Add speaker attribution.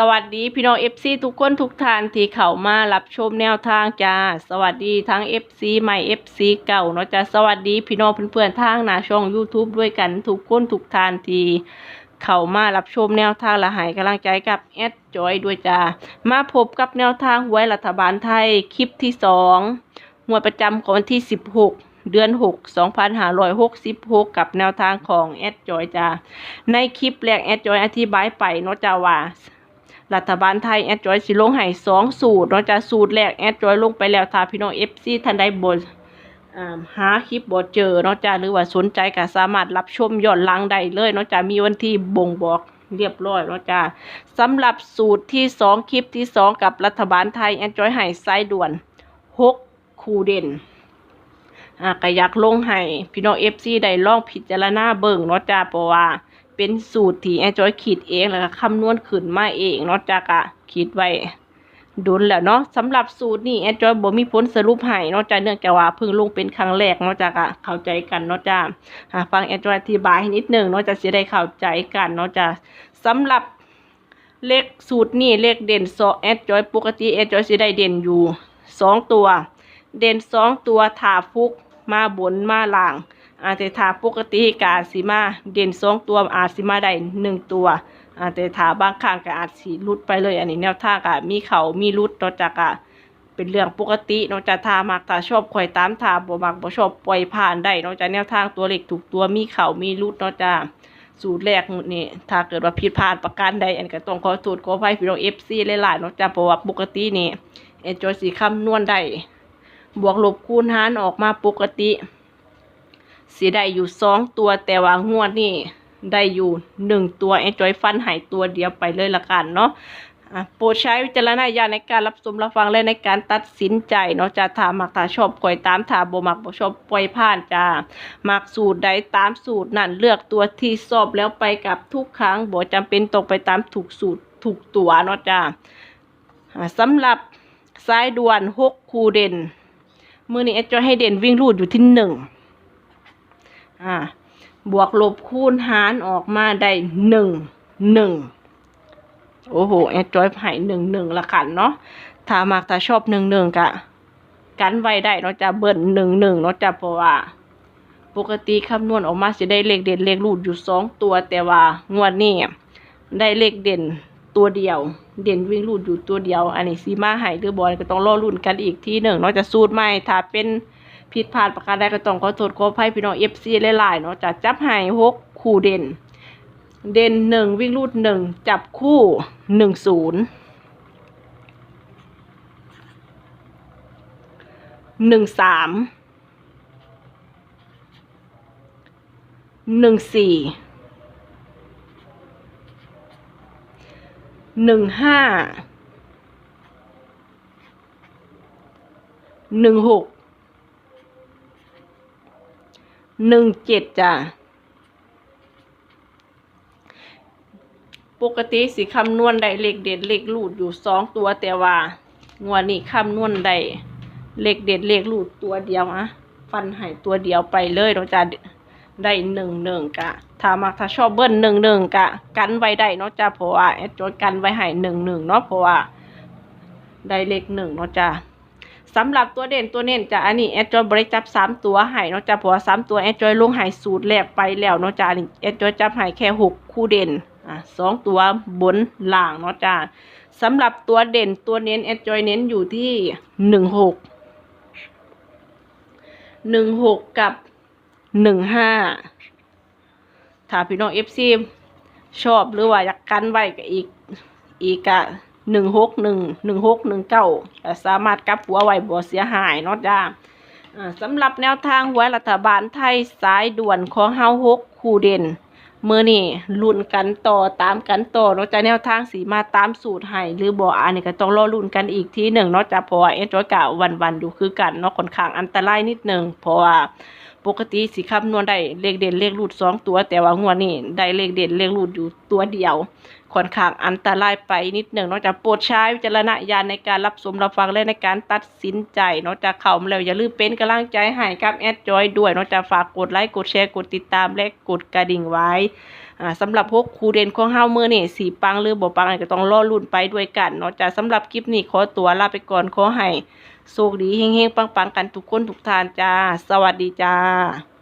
Speaker 1: สวัสดีพี่น้อง FC ทุกคนทุกท่านที่เข้ามารับชมแนวทางจ้า สวัสดีทั้ง FC ใหม่ FC เก่าเนาะจ้าสวัสดีพี่น้องเพื่อนๆทางหน้าช่อง YouTube ด้วยกันทุกคนทุกท่านที่เข้ามารับชมแนวทางละให้กำลังใจกับแอดจอยด้วยจ้ามาพบกับแนวทางหวยรัฐบาลไทยคลิปที่สองงวดประจำของวันที่ 16เดือน 6 2566 กับแนวทางของแอดจอยจ้าในคลิปแรกแอดจอยอธิบายไปเนาะจ้าว่า รัฐบาลไทยแอดจอยสิลงให้สองสูตรเนาจะสูตรแรกแอดจอยลงไปแล้วถ้าพี่น้องเอฟซีท่านใดบนหาคลิปบ่เจอเนาะจ้าหรือว่าสนใจก็สามารถรับชมย้อนหลังได้เลยเนาะจ้ามีวันที่บ่งบอกเรียบร้อยเนาะจ้าสำหรับสูตรที่สองคลิปที่สองกับรัฐบาลไทยแอดจอยให้ไซส์ด่วนหกคูเด่นอ่าก็อยากลงให้พี่น้องเอฟซีได้ลองพิจารณาเบิ่งเนาะจ้าเพราะว่า เป็นสูตรที่แอจอยคิดเองแล้วก็คำนวณขึ้นมาเองเนาะจากอะคิดไว้ดุลแล้วเนาะสำหรับสูตรนี้แอจอยบ่มีผลสรุปให้เนาะจากเนื่องจากว่าเพิ่งลงเป็นครั้งแรกเนาะจากอะเข้าใจกันเนาะจ้าฟังแอจอยอธิบายให้นิดนึงเนาะจะสิได้เข้าใจกันเนาะจ้าสำหรับเลขสูตรนี้เลขเด่นสองแอจอยปกติแอจอยสิได้เด่นอยู่สองตัว เด่นสองตัวถาฟุกมาบนมาล่าง อาจจะถาปกติกอาสิมาเด่นสองตัวอาจสิมาได้หนึ่งตัวอาจจะถาบางครั้งก็อาจสิรุดไปเลย อันนี้แนวทางก็มีเขามีรุดนอกจากก็เป็นเรื่องปกตินอกจากทามักถาชอบข่อยตามทาบ่มักบ่ชอบปล่อยผ่านได้นอกจากแนวทางตัวเล็กถูกตัวมีเขามีรุดนอกจากสูตรแรกนี่ถ้าเกิดว่าผิดพลาดประการใดอันก็ต้องขอโทษขออภัยพี่น้อง FC หลายๆนอกจากเพราะว่าปกตินี่เอ็นจอยสิคำนวณได้บวกลบคูณหารออกมาปกติ สีได้อยู่สองตัวแต่ว่างวดนี่ได้อยู่หนึ่งตัวไอ้จอยฟันหายตัวเดียวไปเลยละกันเนาะโปรดใช้วิจารณญาณในการรับชมรับฟังและในการตัดสินใจเนาะจะถามมักถ้าชอบปล่อยตามถามบ่มักบ่ชอบปล่อยผ่านจ้ามักสูตรใดตามสูตรนั่นเลือกตัวที่ชอบแล้วไปกับทุกครั้งบ่จำเป็นต้องไปตามถูกสูตรถูกตัวเนาะจ้าอะสำหรับสายด่วนหกคูเด่นมือนี้ไอ้จอยให้เด่นวิ่งรูดอยู่ที่หนึ่ง อ่าบวกลบคูณหารออกมาได้หนึ่งหนึ่งโอ้โหแอดจอยให้หนึ่งหนึ่งละกันเนาะถ้ามักถ้าชอบหนึ่งหนึ่งกะ กันไว้ได้เนาะจะเบิ้ลหนึ่งหนึ่งเนาะจะเพราะว่า ปกติคำนวณออกมาจะได้เลขเด่นเลขรูดอยู่สองตัวแต่ว่างวดนี้ได้เลขเด่นตัวเดียว เด่นวิ่งรูดอยู่ตัวเดียว อันนี้ซีมาหายหรือบอลก็ต้องรอรุ่นกันอีกทีหนึ่งเนาะจะสูตรใหม่ถ้าเป็น ผิดพลาดประการใดก็ต้องขอโทษขออภัยพี่น้องเอฟซีหลายๆเนาะจะจับให้หกคู่เด่น เด่นหนึ่งวิ่งรูดหนึ่งจับคู่หนึ่งศูนย์หนึ่งสามหนึ่งสี่หนึ่งห้าหนึ่งหก หนึ่งเจ็ดจ้ะ ปกติสิคำนวณได้เลขเด็ดเลขรูดอยู่สองตัวแต่ว่างวดนี้คำนวณได้เลขเด็ดเลขรูดตัวเดียวอะฟันหายตัวเดียวไปเลยเนาจะได้หนึ่งหนึ่งกะ ถ้ามักถ้าชอบเบิ้ลหนึ่งหนึ่งกะ กันไว้ได้เนาะจ้ะเพราะว่าแอดจดกันไว้ให้หนึ่งหนึ่งเนาะเพราะว่าได้เลขหนึ่งเนาะจ้ะ สำหรับตัวเด่นตัวเน้นจะอันนี้แอดจอยบริจับสามตัวให้เนาะจ้ะเพราะว่าสามตัวแอดจอยลงให้สูตรแรกไปแล้วเนาะจ้ะนี่แอดจอยจับให้แค่หกคู่เด่นอะสองตัวบนล่างเนาะจ้ะสำหรับตัวเด่นตัวเน้นแอดจอยเน้นอยู่ที่หนึ่งหกหนึ่งหกกับหนึ่งห้าถ้าพี่น้องเอฟซีชอบหรือว่าอยากกันไว้ก็อีกอีกอะ หนึ่งหกหนึ่งหนึ่งหกหนึ่งเก้าสามารถกลับหัวไว้บ่เสียหายเนาะจ้าสำหรับแนวทางหวยรัฐบาลไทยสายด่วนของเฮาหกคู่เด่นมือนี่ลุ้นกันต่อตามกันต่อเนาะจ้าแนวทางสีมาตามสูตรให้หรือบ่อันนี้ก็ต้องรอลุ้นกันอีกทีหนึ่งเนาะจ้าเพราะว่าเอจอยกะวันวันๆดูคือกันเนาะค่อนข้างอันตรายนิดหนึ่งเพราะว่า ปกติสิคำนวณได้เลขเด่นเลขรูดสองตัว แต่ว่างวดนี้ได้เลขเด่นเลขรูดอยู่ตัวเดียวค่อนข้างอันตรายไปนิดหนึ่งนอกจากโปรดใช้วิจารณญาณในการรับชมรับฟังและในการตัดสินใจนอกจากเข่ามาแล้วอย่าลืมเป็นกำลังใจให้กับแอดจอยด้วยนอกจากฝากกดไลค์กดแชร์กดติดตามและกดกระดิ่งไว้ อ่าสำหรับพวกครูเด่นของเฮามื้อนี้สีปังหรือบ่ปังอันก็ต้องรอลุ่นไปด้วยกันเนาะจ้ะสำหรับคลิปนี้ขอตัวลาไปก่อนขอให้โชคดีเฮงๆปังๆกันทุกคนทุกท่านจ้า สวัสดีจ้า